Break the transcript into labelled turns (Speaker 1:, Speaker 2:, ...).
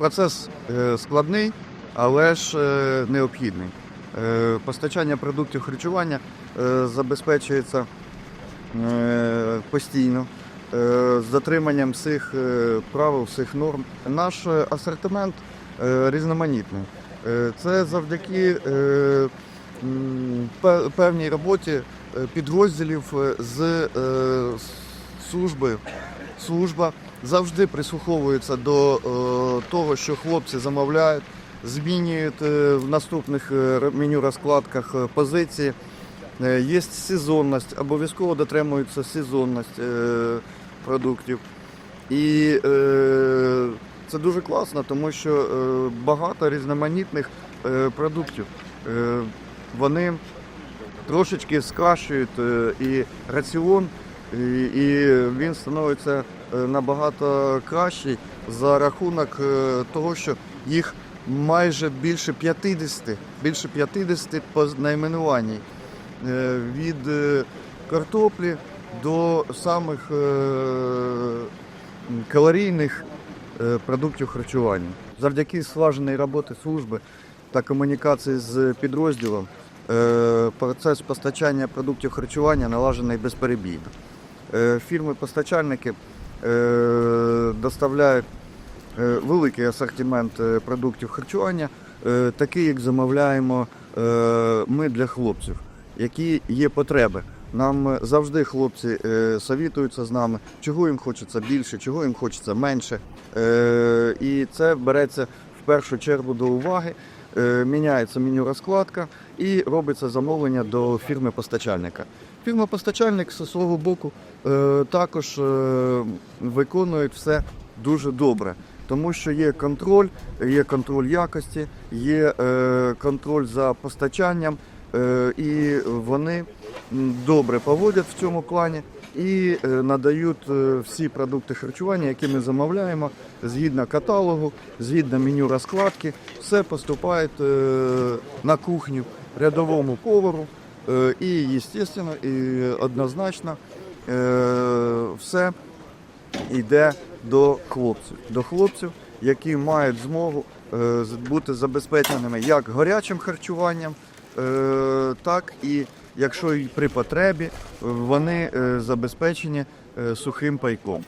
Speaker 1: Процес е, складний, але ж е, необхідний. Е, Постачання продуктів харчування забезпечується постійно з дотриманням всіх правил, всіх норм. Наш асортимент різноманітний. Це завдяки певній роботі підрозділів з служби. Служба завжди прислуховується до е, того, що хлопці замовляють, змінюють е, в наступних е, меню розкладках позиції. Є сезонність, обов'язково дотримується сезонність продуктів. І це дуже класно, тому що багато різноманітних продуктів. Вони трошечки скращують е, і раціон, і, він становиться е, набагато кращий за рахунок е, того, що їх майже більше 50, більше 50 по найменуванні. Е, від картоплі до самих калорійних продуктів харчування. Завдяки слаженої роботи служби та комунікації з підрозділом процес постачання продуктів харчування налажений безперебійно. Е, Фірми-постачальники е, доставляють е, великий асортимент продуктів харчування, такий, як замовляємо ми для хлопців, які є потреби. Нам завжди хлопці совітуються з нами, чого їм хочеться більше, чого їм хочеться менше. І це береться в першу чергу до уваги. Е, Міняється меню розкладка і робиться замовлення до фірми-постачальника. Фірма-постачальник зі свого боку е, також е, виконує все дуже добре, тому що є контроль, є контроль якості, є контроль за постачанням, і вони добре поводять в цьому плані і е, надають е, всі продукти харчування, які ми замовляємо, згідно каталогу, згідно меню розкладки, все поступає е, на кухню рядовому повару. Е, І, звісно, і однозначно е, все йде до хлопців, до хлопців, які мають змогу е, бути забезпеченими як гарячим харчуванням, е, так і якщо і при потребі, е, вони е, забезпечені е, сухим пайком.